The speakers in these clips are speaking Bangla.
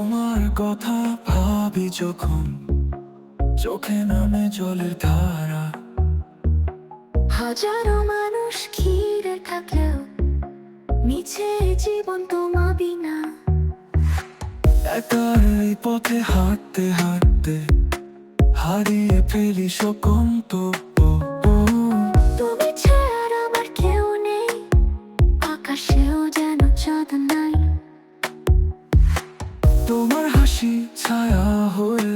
তোমার কথা ভাবি যখন। চোখে নামে জলের ধারা। হাজারো মানুষ ঘিরে থাকলেও মিছে জীবন তোমা বিনা একা এই পথে হাঁটতে হাঁটতে হারিয়ে ফেলি সকন্ত তুমি তোমার হাসি ছায়া হয়ে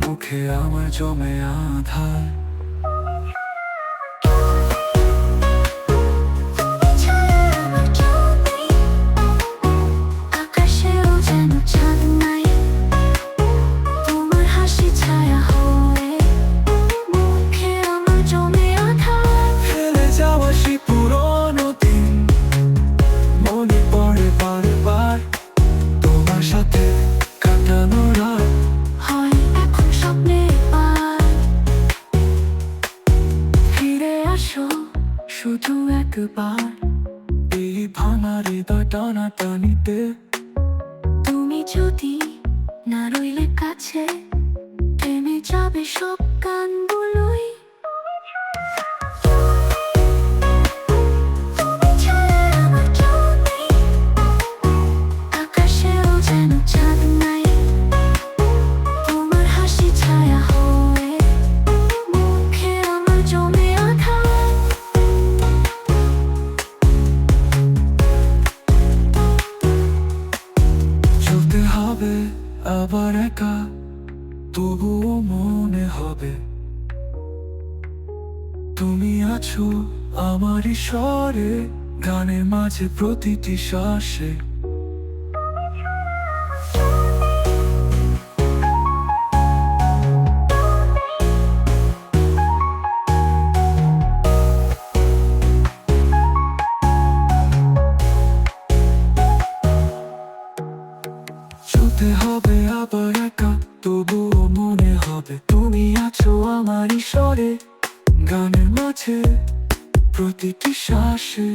মুখে আমার জমে আধার। একবার এই ভাঙা হৃদয় টানা টানিতে তুমি যদি না রইলে কাছে থেমে যাবে সব গানগুলোই আবার একা তবুও মনে হবে। তুমি আছো আমারই স্বরে গানের মাঝে প্রতিটি শ্বাসে। চলতে হবে আবার একা তবুও মনে হবে তুমি আছো আমার ঈশ্বরে গানের মাঝে প্রতিটি শ্বাসে